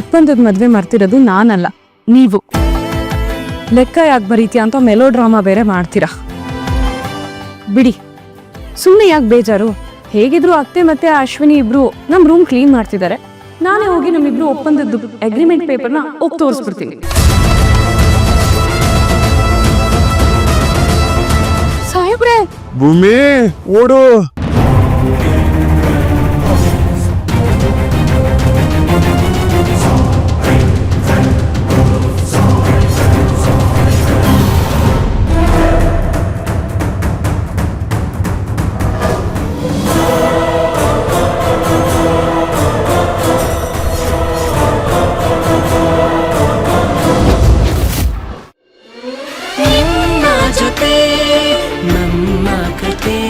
ಒಪ್ಪಂದದ ಮದ್ವೆ ಮಾಡ್ತಿರೋದು ನಾನಲ್ಲ, ನೀವು. ಲೆಕ್ಕ ಯಾಕೆ ಬರೀತೀಯ ಅಂತ ಮೆಲೋ ಡ್ರಾಮಾ ಬೇರೆ ಮಾಡ್ತೀರಾ? ಬಿಡಿ. ಸುಮ್ಮನೆ ಯಾಕೆ ಬೇಜಾರು? ಹೇಗಿದ್ರು ಅತ್ತೆ ಮತ್ತೆ ಅಶ್ವಿನಿ ಇಬ್ರು ನಮ್ ರೂಮ್ ಕ್ಲೀನ್ ಮಾಡ್ತಿದ್ದಾರೆ ನಾನೇ ಹೋಗಿ ನಮ್ಮಿಬ್ರು ಒಪ್ಪಂದದ್ದು ಅಗ್ರಿಮೆಂಟ್ ಪೇಪರ್ನ ಹೋಗಿ ತೋರಿಸ್ಬಿಡ್ತೀನಿ. ಸಾಹೇಬ್ರೆ! ಭೂಮಿ, ಓಡು. baby